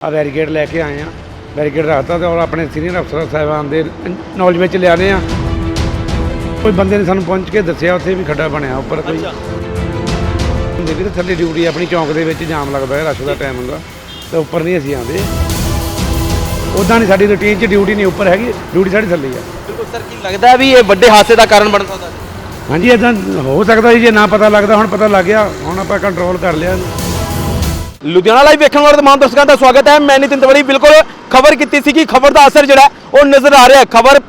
ਆ ਬੈਰੀਕੇਡ ਲੈ ਕੇ ਆਏ ਆ। ਬੈਰੀਕੇਡ ਰੱਖਤਾ ਤੇ ਔਰ ਆਪਣੇ ਸੀਨੀਅਰ ਅਫਸਰ ਸਾਹਿਬਾਨ ਦੇ ਨੌਲੇਜ ਵਿੱਚ ਲਿਆਣੇ ਆ। ਕੋਈ ਬੰਦੇ ਨੇ ਸਾਨੂੰ ਪਹੁੰਚ ਕੇ ਦੱਸਿਆ ਉੱਥੇ ਵੀ ਖੱਡਾ ਬਣਿਆ ਉੱਪਰ ਕੋਈ ਵੀ ਤੇ ਥੱਲੇ ਡਿਊਟੀ ਆਪਣੀ ਚੌਂਕ ਦੇ ਵਿੱਚ ਜਾਮ ਲੱਗਦਾ ਹੈ ਰਸ਼ ਦਾ ਟਾਈਮ ਹੁੰਦਾ। ਤੇ ਉੱਪਰ ਨਹੀਂ ਅਸੀਂ ਆਉਂਦੇ। ਉਦਾਂ ਨਹੀਂ ਸਾਡੀ ਰੁਟੀਨ 'ਚ ਡਿਊਟੀ ਨਹੀਂ ਉੱਪਰ ਹੈਗੀ ਡਿਊਟੀ ਸਾਡੀ ਥੱਲੇ ਹੀ ਆ। ਬਿਲਕੁਲ ਸਰ ਕੀ ਲੱਗਦਾ ਵੀ ਇਹ ਵੱਡੇ ਹਾਦਸੇ ਦਾ ਕਾਰਨ ਬਣ ਸਕਦਾ? ਹਾਂਜੀ ਇਦਾਂ ਹੋ ਸਕਦਾ ਜੀ ਜੇ ਨਾ ਪਤਾ ਲੱਗਦਾ ਹੁਣ ਪਤਾ ਲੱਗ ਗਿਆ ਹੁਣ ਆਪਾਂ ਕੰਟਰੋਲ ਕਰ ਲਿਆ। ਲੁਧਿਆਣਾ ਲਾਈਵ ਵੇਖਣ ਵਾਲੇ ਤਮਾਮ ਦਰਸ਼ਕਾਂ ਦਾ ਸਵਾਗਤ ਹੈ। ਮੈਂ ਨਿਤਿਨ ਤਵੜੀ ਬਿਲਕੁਲ ਖਬਰ ਕੀਤੀ ਸੀ ਕਿ ਖਬਰ ਦਾ ਅਸਰ ਜਿਹੜਾ ਉਹ ਨਜ਼ਰ ਆ ਰਿਹਾ ਖਬਰ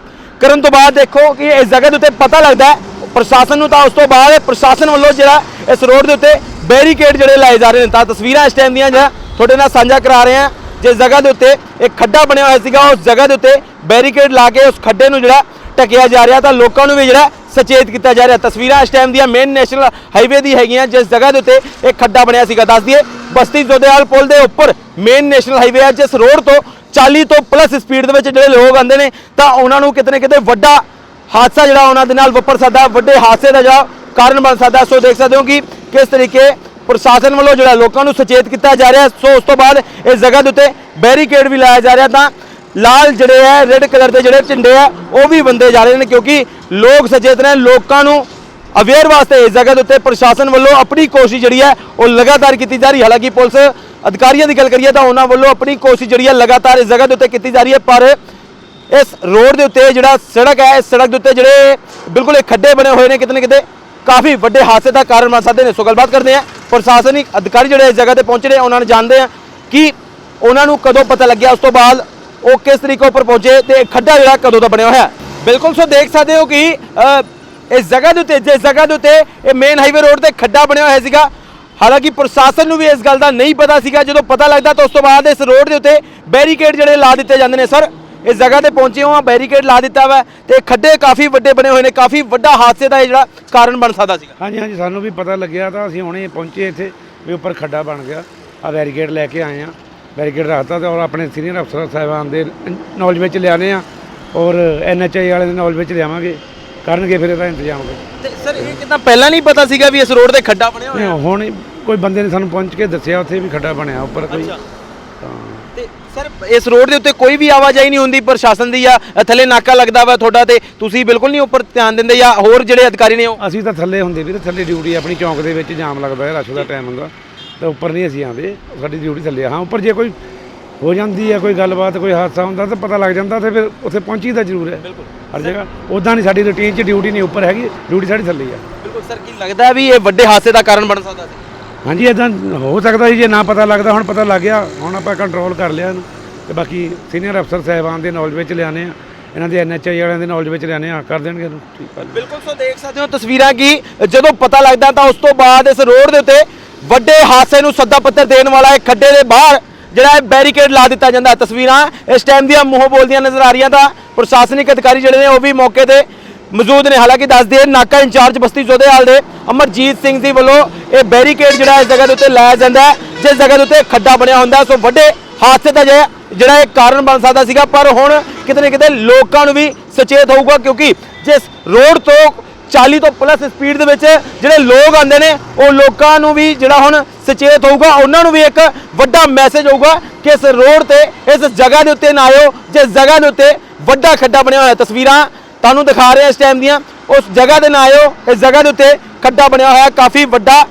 ਕਰਨ ਤੋਂ ਬਾਅਦ ਦੇਖੋ ਕਿ ਇਸ ਜਗ੍ਹਾ ਦੇ ਉੱਤੇ ਪਤਾ ਲੱਗਦਾ ਪ੍ਰਸ਼ਾਸਨ ਨੂੰ ਤਾਂ ਉਸ ਤੋਂ ਬਾਅਦ ਪ੍ਰਸ਼ਾਸਨ ਵੱਲੋਂ ਜਿਹੜਾ ਇਸ ਰੋਡ ਦੇ ਉੱਤੇ ਬੈਰੀਕੇਡ ਜਿਹੜੇ ਲਾਏ ਜਾ ਰਹੇ ਨੇ। ਤਾਂ ਤਸਵੀਰਾਂ ਇਸ ਟਾਈਮ ਦੀਆਂ ਜਿਹੜਾ ਤੁਹਾਡੇ ਨਾਲ ਸਾਂਝਾ ਕਰਾ ਰਹੇ ਹਾਂ। ਜਿਸ ਜਗ੍ਹਾ ਦੇ ਉੱਤੇ ਇੱਕ ਖੱਡਾ ਬਣਿਆ ਹੋਇਆ ਸੀਗਾ, ਉਸ ਜਗ੍ਹਾ ਦੇ ਉੱਤੇ ਬੈਰੀਕੇਡ ਲਾ ਕੇ ਉਸ ਖੱਡੇ ਨੂੰ ਜਿਹੜਾ ਟਕਿਆ ਜਾ ਰਿਹਾ। ਤਾਂ ਲੋਕਾਂ ਨੂੰ ਵੀ ਜਿਹੜਾ ਸਚੇਤ ਕੀਤਾ ਜਾ ਰਿਹਾ। ਤਸਵੀਰਾਂ ਇਸ ਟਾਈਮ ਦੀਆਂ ਮੇਨ ਨੈਸ਼ਨਲ ਹਾਈਵੇ ਦੀ ਹੈਗੀਆਂ, ਜਿਸ ਜਗ੍ਹਾ ਦੇ ਉੱਤੇ ਇੱਕ ਖੱਡਾ ਬਣਿਆ ਸੀਗਾ। ਦੱਸ ਦਈਏ, ਬਸਤੀ ਜੋਧੇਵਾਲ ਪੁਲ ਦੇ ਉੱਪਰ ਮੇਨ ਨੈਸ਼ਨਲ ਹਾਈਵੇ ਹੈ ਜਿਸ ਰੋਡ ਤੋਂ 40 ਤੋਂ ਪਲੱਸ ਸਪੀਡ ਦੇ ਵਿੱਚ ਜਿਹੜੇ ਲੋਕ ਆਉਂਦੇ ਨੇ, ਤਾਂ ਉਹਨਾਂ ਨੂੰ ਕਿਤੇ ਨਾ ਕਿਤੇ ਵੱਡਾ ਹਾਦਸਾ ਜਿਹੜਾ ਉਹਨਾਂ ਦੇ ਨਾਲ ਵਾਪਰ ਸਕਦਾ, ਵੱਡੇ ਹਾਦਸੇ ਦਾ ਜਿਹੜਾ ਕਾਰਨ ਬਣ ਸਕਦਾ। ਸੋ ਦੇਖ ਸਕਦੇ ਹੋ ਕਿ ਕਿਸ ਤਰੀਕੇ ਪ੍ਰਸ਼ਾਸਨ ਵੱਲੋਂ ਜਿਹੜਾ ਲੋਕਾਂ ਨੂੰ ਸੁਚੇਤ ਕੀਤਾ ਜਾ ਰਿਹਾ। ਸੋ ਉਸ ਤੋਂ ਬਾਅਦ ਇਸ ਜਗ੍ਹਾ ਦੇ ਉੱਤੇ ਬੈਰੀਕੇਡ ਵੀ ਲਾਇਆ ਜਾ ਰਿਹਾ, ਤਾਂ ਲਾਲ ਜਿਹੜੇ ਹੈ ਰੈੱਡ ਕਲਰ ਦੇ ਜਿਹੜੇ ਝੰਡੇ ਆ, ਉਹ ਵੀ ਵੰਦੇ ਜਾ ਰਹੇ ਨੇ ਕਿਉਂਕਿ ਲੋਕ ਸਚੇਤ ਨੇ, ਲੋਕਾਂ ਨੂੰ ਅਵੇਅਰ ਵਾਸਤੇ ਇਸ ਜਗ੍ਹਾ ਦੇ ਉੱਤੇ ਪ੍ਰਸ਼ਾਸਨ ਵੱਲੋਂ ਆਪਣੀ ਕੋਸ਼ਿਸ਼ ਜਿਹੜੀ ਹੈ, ਉਹ ਲਗਾਤਾਰ ਕੀਤੀ ਜਾ ਰਹੀ ਹੈ। ਹਾਲਾਂਕਿ ਪੁਲਿਸ ਅਧਿਕਾਰੀਆਂ ਦੀ ਗੱਲ ਕਰੀਏ ਤਾਂ ਉਹਨਾਂ ਵੱਲੋਂ ਆਪਣੀ ਕੋਸ਼ਿਸ਼ ਜਿਹੜੀ ਹੈ, ਲਗਾਤਾਰ ਇਸ ਜਗ੍ਹਾ ਦੇ ਉੱਤੇ ਕੀਤੀ ਜਾ ਰਹੀ ਹੈ। ਪਰ ਇਸ ਰੋਡ ਦੇ ਉੱਤੇ ਜਿਹੜਾ ਸੜਕ ਹੈ, ਇਸ ਸੜਕ ਦੇ ਉੱਤੇ ਜਿਹੜੇ ਬਿਲਕੁਲ ਇਹ ਖੱਡੇ ਬਣੇ ਹੋਏ ਨੇ ਕਿਤੇ ਨਾ ਕਿਤੇ, ਕਾਫੀ ਵੱਡੇ ਹਾਦਸੇ ਦਾ ਕਾਰਨ ਬਣ ਸਕਦੇ ਨੇ। ਸੋ ਗੱਲਬਾਤ ਕਰਦੇ ਹਾਂ। ਪ੍ਰਸ਼ਾਸਨਿਕ ਅਧਿਕਾਰੀ ਜਿਹੜੇ ਇਸ ਜਗ੍ਹਾ ਤੇ ਪਹੁੰਚੇ ਨੇ, ਉਹਨਾਂ ਨੂੰ ਜਾਣਦੇ ਆ ਕਿ ਉਹਨਾਂ ਨੂੰ ਕਦੋਂ ਪਤਾ ਲੱਗਿਆ। ਉਸ ਤੋਂ ਬਾਅਦ ਉਹ ਕਿਸ ਤਰੀਕੇ ਉੱਪਰ ਪਹੁੰਚੇ ਤੇ ਇਹ ਖੱਡਾ ਜਿਹੜਾ ਕਦੋਂ ਦਾ ਬਣਿਆ ਹੋਇਆ। ਬਿਲਕੁਲ, ਸੋ ਦੇਖ ਸਕਦੇ ਹੋ ਕਿ ਇਸ ਜਗ੍ਹਾ ਦੇ ਉੱਤੇ, ਜਿਸ ਜਗ੍ਹਾ ਦੇ ਉੱਤੇ ਇਹ ਮੇਨ ਹਾਈਵੇ ਰੋਡ ਤੇ ਖੱਡਾ ਬਣਿਆ ਹੋਇਆ ਸੀਗਾ। ਹਾਲਾਂਕਿ ਪ੍ਰਸ਼ਾਸਨ ਨੂੰ ਵੀ ਇਸ ਗੱਲ ਦਾ ਨਹੀਂ ਪਤਾ ਸੀਗਾ। ਜਦੋਂ ਪਤਾ ਲੱਗਦਾ ਤਾਂ ਉਸ ਤੋਂ ਬਾਅਦ ਇਸ ਰੋਡ ਦੇ ਉੱਤੇ ਬੈਰੀਕੇਡ ਜਿਹੜੇ ਲਾ ਦਿੱਤੇ ਜਾਂਦੇ ਨੇ ਸਰ ਇਸ ਜਗ੍ਹਾ ਤੇ ਪਹੁੰਚੇ ਹੋ ਆ ਬੈਰੀਕੇਡ ਲਾ ਦਿੱਤਾ ਵਾ ਤੇ ਖੱਡੇ ਕਾਫੀ ਵੱਡੇ ਬਣੇ ਹੋਏ ਨੇ। ਕਾਫੀ ਵੱਡਾ ਹਾਦਸੇ ਦਾ ਇਹ ਜਿਹੜਾ ਕਾਰਨ ਬਣ ਸਕਦਾ ਸੀਗਾ। ਹਾਂਜੀ ਹਾਂਜੀ, ਸਾਨੂੰ ਵੀ ਪਤਾ ਲੱਗਿਆ ਤਾਂ ਅਸੀਂ ਹੁਣੇ ਪਹੁੰਚੇ ਇੱਥੇ ਵੀ ਉੱਪਰ ਖੱਡਾ ਬਣ ਗਿਆ। ਆ ਬੈਰੀਕੇਡ ਲੈ ਕੇ ਆਏ ਆ ਬੈਰੀਕੇਡ ਰੱਖਤਾ ਤੇ ਔਰ ਆਪਣੇ ਸੀਨੀਅਰ ਅਫਸਰ ਸਾਹਿਬਾਨ ਦੇ ਨੌਲੇਜ ਵਿੱਚ ਲਿਆਣੇ ਆ ਔਰ ਐਨਐਚਆਈ ਵਾਲੇ ਦੇ ਨੌਲੇਜ ਵਿੱਚ ਲਿਆਵਾਂਗੇ। ਕਰਨਗੇ ਫਿਰ ਇਹਦਾ ਇੰਤਜ਼ਾਮ। ਤੇ ਸਰ ਇਹ ਕਿਦਾਂ ਪਹਿਲਾਂ ਨਹੀਂ ਪਤਾ ਸੀਗਾ ਵੀ ਇਸ ਰੋਡ ਤੇ ਖੱਡਾ ਬਣਿਆ ਹੋਇਆ? ਹੁਣ ਕੋਈ ਬੰਦੇ ਨੇ ਸਾਨੂੰ ਪਹੁੰਚ ਕੇ ਦੱਸਿਆ ਉੱਥੇ ਵੀ ਖੱਡਾ ਬਣਿਆ ਉੱਪਰ ਕੋਈ। ਤਾਂ ਸਰ ਇਸ ਰੋਡ ਦੇ ਉੱਤੇ ਕੋਈ ਵੀ ਆਵਾਜਾਈ ਨਹੀਂ ਹੁੰਦੀ ਪ੍ਰਸ਼ਾਸਨ ਦੀ ਜਾਂ ਥੱਲੇ ਨਾਕਾ ਲੱਗਦਾ ਵਾ ਤੁਹਾਡਾ ਤੇ ਤੁਸੀਂ ਬਿਲਕੁਲ ਨਹੀਂ ਉੱਪਰ ਧਿਆਨ ਦਿੰਦੇ ਜਾਂ ਹੋਰ ਜਿਹੜੇ ਅਧਿਕਾਰੀ ਨੇ ਉਹ? ਅਸੀਂ ਤਾਂ ਥੱਲੇ ਹੁੰਦੇ ਵੀਰੇ ਥੱਲੇ ਡਿਊਟੀ ਆਪਣੀ ਚੌਂਕ ਦੇ ਵਿੱਚ ਜਾਮ ਲੱਗਦਾ ਹੈ ਰਸ਼ ਦਾ ਟਾਈਮ ਹੁੰਦਾ। ਤੇ ਉੱਪਰ ਨਹੀਂ ਅਸੀਂ ਆਉਂਦੇ ਸਾਡੀ ਡਿਊਟੀ ਥੱਲੇ ਆ। ਹਾਂ ਉੱਪਰ ਜੇ ਕੋਈ ਹੋ ਜਾਂਦੀ ਹੈ ਕੋਈ ਗੱਲਬਾਤ ਕੋਈ ਹਾਦਸਾ ਹੁੰਦਾ ਤਾਂ ਪਤਾ ਲੱਗ ਜਾਂਦਾ ਤੇ ਫਿਰ ਉੱਥੇ ਪਹੁੰਚੀਦਾ ਜ਼ਰੂਰ ਹੈ। ਬਿਲਕੁਲ। ਹਰ ਜਗ੍ਹਾ। ਉਦਾਂ ਨਹੀਂ ਸਾਡੀ ਰੁਟੀਨ 'ਚ ਡਿਊਟੀ ਨਹੀਂ ਉੱਪਰ ਹੈਗੀ ਡਿਊਟੀ ਸਾਡੀ ਥੱਲੇ ਹੀ ਆ। ਬਿਲਕੁਲ ਸਰ ਕੀ ਲੱਗਦਾ ਵੀ ਇਹ ਵੱਡੇ ਹਾਦਸੇ ਦਾ ਕਾਰਨ ਬਣ ਸਕਦਾ ਸੀ? ਹਾਂਜੀ ਇਦਾਂ ਹੋ ਸਕਦਾ ਜੀ ਜੇ ਨਾ ਪਤਾ ਲੱਗਦਾ ਹੁਣ ਪਤਾ ਲੱਗ ਗਿਆ ਹੁਣ ਆਪਾਂ ਕੰਟਰੋਲ ਕਰ ਲਿਆ ਇਹਨੂੰ। ਤੇ ਬਾਕੀ ਸੀਨੀਅਰ ਅਫਸਰ ਸਾਹਿਬਾਨ ਦੇ ਨੌਲੇਜ ਵਿੱਚ ਲਿਆਣੇ ਆ ਇਹਨਾਂ ਦੇ ਐਨਐਚਆਈ ਵਾਲਿਆਂ ਦੇ ਨੌਲੇਜ ਵਿੱਚ ਲਿਆਣੇ ਆ ਕਰ ਦੇਣਗੇ ਇਹਨੂੰ। ਠੀਕ ਆ। ਬਿਲਕੁਲ ਸੋ ਦੇਖ ਸਕਦੇ ਹੋ ਤਸਵੀਰਾਂ ਕਿ ਜਦੋਂ ਪਤਾ ਲੱਗਦਾ ਤਾਂ ਉਸ ਤੋਂ ਬਾਅਦ ਇਸ ਰੋਡ ਦੇ ਉੱਤੇ ਵੱਡੇ ਹਾਦਸੇ ਨੂੰ ਸੱਦਾ ਪੱਤਰ ਦੇਣ ਵਾਲਾ ਇਹ ਖੱਡੇ ਦੇ ਬਾਹਰ ਜਿਹੜਾ ਹੈ ਬੈਰੀਕੇਡ ਲਾ ਦਿੱਤਾ ਜਾਂਦਾ ਤਸਵੀਰਾਂ ਇਸ ਟਾਈਮ ਦੀਆਂ ਮੂੰਹ ਬੋਲਦੀਆਂ ਨਜ਼ਰ ਆ ਰਹੀਆਂ ਤਾਂ ਪ੍ਰਸ਼ਾਸਨਿਕ ਅਧਿਕਾਰੀ ਜਿਹੜੇ ਨੇ ਉਹ ਵੀ ਮੌਕੇ ਤੇ ਮੌਜੂਦ ਨੇ। ਹਾਲਾਂਕਿ ਦੱਸ ਦਈਏ ਨਾਕਾ ਇੰਚਾਰਜ ਬਸਤੀ ਜੋਧੇਵਾਲ ਦੇ ਅਮਰਜੀਤ ਸਿੰਘ ਜੀ ਵੱਲੋਂ ਇਹ ਬੈਰੀਕੇਡ ਜਿਹੜਾ ਇਸ ਜਗ੍ਹਾ ਦੇ ਉੱਤੇ ਲਾਇਆ ਜਾਂਦਾ ਜਿਸ ਜਗ੍ਹਾ ਦੇ ਉੱਤੇ ਖੱਡਾ ਬਣਿਆ ਹੁੰਦਾ ਸੋ ਵੱਡੇ ਹਾਦਸੇ ਦਾ ਜਿਹੜਾ ਜਿਹੜਾ ਇਹ ਕਾਰਨ ਬਣ ਸਕਦਾ ਸੀਗਾ, ਪਰ ਹੁਣ ਕਿਤੇ ਨਾ ਕਿਤੇ ਲੋਕਾਂ ਨੂੰ ਵੀ ਸੁਚੇਤ ਹੋਊਗਾ ਕਿਉਂਕਿ ਜਿਸ ਰੋਡ ਤੋਂ 40 ਤੋਂ ਪਲੱਸ ਸਪੀਡ ਦੇ ਵਿੱਚ ਜਿਹੜੇ ਲੋਕ ਆਉਂਦੇ ਨੇ, ਉਹ ਲੋਕਾਂ ਨੂੰ ਵੀ ਜਿਹੜਾ ਹੁਣ ਸੁਚੇਤ ਹੋਊਗਾ, ਉਹਨਾਂ ਨੂੰ ਵੀ ਇੱਕ ਵੱਡਾ ਮੈਸੇਜ ਹੋਊਗਾ ਕਿ ਇਸ ਰੋਡ ਤੇ, ਇਸ ਜਗ੍ਹਾ ਦੇ ਉੱਤੇ ਨਾ ਆਇਓ, ਜਿਸ ਜਗ੍ਹਾ ਦੇ ਉੱਤੇ ਵੱਡਾ ਖੱਡਾ ਬਣਿਆ ਹੋਇਆ ਤਸਵੀਰਾਂ ਤੁਹਾਨੂੰ ਦਿਖਾ ਰਹੇ ਇਸ ਟਾਈਮ ਦੀਆਂ। ਉਸ ਜਗ੍ਹਾ ਦੇ ਨਾ ਆਇਓ, ਇਸ ਜਗ੍ਹਾ ਦੇ ਉੱਤੇ ਖੱਡਾ ਬਣਿਆ ਹੋਇਆ, ਕਾਫੀ ਵੱਡਾ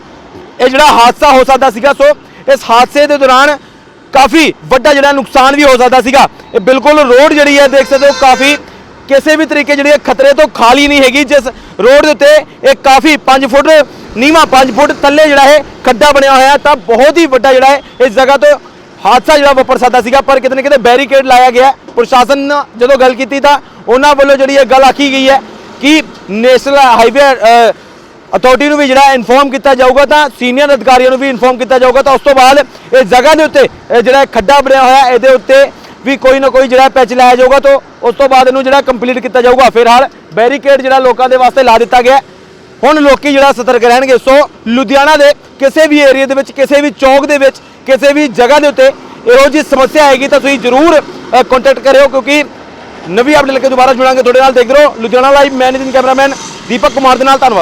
ਇਹ ਜਿਹੜਾ ਹਾਦਸਾ ਹੋ ਸਕਦਾ ਸੀਗਾ। ਸੋ ਇਸ ਹਾਦਸੇ ਦੇ ਦੌਰਾਨ ਕਾਫੀ ਵੱਡਾ ਜਿਹੜਾ ਨੁਕਸਾਨ ਵੀ ਹੋ ਸਕਦਾ ਸੀਗਾ। ਇਹ ਬਿਲਕੁਲ ਰੋਡ ਜਿਹੜੀ ਹੈ, ਦੇਖ ਸਕਦੇ ਹੋ, ਕਾਫੀ ਕਿਸੇ ਵੀ ਤਰੀਕੇ ਜਿਹੜੀ ਹੈ ਖਤਰੇ ਤੋਂ ਖਾਲੀ ਨਹੀਂ ਹੈਗੀ, ਜਿਸ ਰੋਡ ਦੇ ਉੱਤੇ ਇਹ ਕਾਫੀ 5 ਫੁੱਟ, ਨੀਵਾ 5 ਫੁੱਟ ਥੱਲੇ ਜਿਹੜਾ ਹੈ ਖੱਡਾ ਬਣਿਆ ਹੋਇਆ ਤਾਂ ਬਹੁਤ ਹੀ ਵੱਡਾ ਜਿਹੜਾ ਹੈ ਇਸ ਜਗ੍ਹਾ ਤੋਂ ਹਾਦਸਾ ਜਿਹੜਾ ਵਾਪਰ ਸਕਦਾ ਸੀਗਾ, ਪਰ ਕਿਤੇ ਨਾ ਕਿਤੇ ਬੈਰੀਕੇਡ ਲਾਇਆ ਗਿਆ ਪ੍ਰਸ਼ਾਸਨ ਜਦੋਂ ਗੱਲ ਕੀਤੀ ਤਾਂ ਉਹਨਾਂ ਵੱਲੋਂ ਜਿਹੜੀ ਇਹ ਗੱਲ ਆਖੀ ਗਈ ਹੈ ਕਿ ਨੈਸ਼ਨਲ ਹਾਈਵੇ ਅਥਾਰਟੀ ਨੂੰ ਵੀ ਜਿਹੜਾ ਇਨਫੋਰਮ ਕੀਤਾ ਜਾਊਗਾ, ਤਾਂ ਸੀਨੀਅਰ ਅਧਿਕਾਰੀਆਂ ਨੂੰ ਵੀ ਇਨਫੋਰਮ ਕੀਤਾ ਜਾਊਗਾ। ਤਾਂ ਉਸ ਤੋਂ ਬਾਅਦ ਇਹ ਜਗ੍ਹਾ ਦੇ ਉੱਤੇ ਜਿਹੜਾ ਖੱਡਾ ਬਣਿਆ ਹੋਇਆ ਇਹਦੇ ਉੱਤੇ ਵੀ ਕੋਈ ਨਾ ਕੋਈ ਜਿਹੜਾ ਪੈਚ ਲਾਇਆ ਜਾਊਗਾ ਤਾਂ ਉਸ ਤੋਂ ਬਾਅਦ ਇਹਨੂੰ ਜਿਹੜਾ ਕੰਪਲੀਟ ਕੀਤਾ ਜਾਊਗਾ। ਫਿਲਹਾਲ ਬੈਰੀਕੇਡ ਜਿਹੜਾ ਲੋਕਾਂ ਦੇ ਵਾਸਤੇ ਲਾ ਦਿੱਤਾ ਗਿਆ ਹੁਣ ਲੋਕੀ ਜਿਹੜਾ ਸਤਰਕ ਰਹਿਣਗੇ। ਸੋ ਲੁਧਿਆਣਾ ਦੇ ਕਿਸੇ ਵੀ ਏਰੀਆ ਦੇ ਵਿੱਚ, ਕਿਸੇ ਵੀ ਚੌਕ ਦੇ ਵਿੱਚ, ਕਿਸੇ ਵੀ ਜਗ੍ਹਾ ਦੇ ਉੱਤੇ ਇਹੋ ਜਿਹੀ ਸਮੱਸਿਆ ਆਏਗੀ ਤਾਂ ਤੁਸੀਂ ਜ਼ਰੂਰ ਕੰਟੈਕਟ ਕਰਿਓ ਕਿਉਂਕਿ ਨਵੀਂ ਅਪਡੇਟ ਲੈ ਕੇ ਦੁਬਾਰਾ ਜੁੜਾਂਗੇ। ਤੁਹਾਡੇ ਨਾਲ ਦੇਖ ਰਹੋ Ludhiana live managing cameraman Deepak Kumar ਦੇ ਨਾਲ। ਧੰਨਵਾਦ।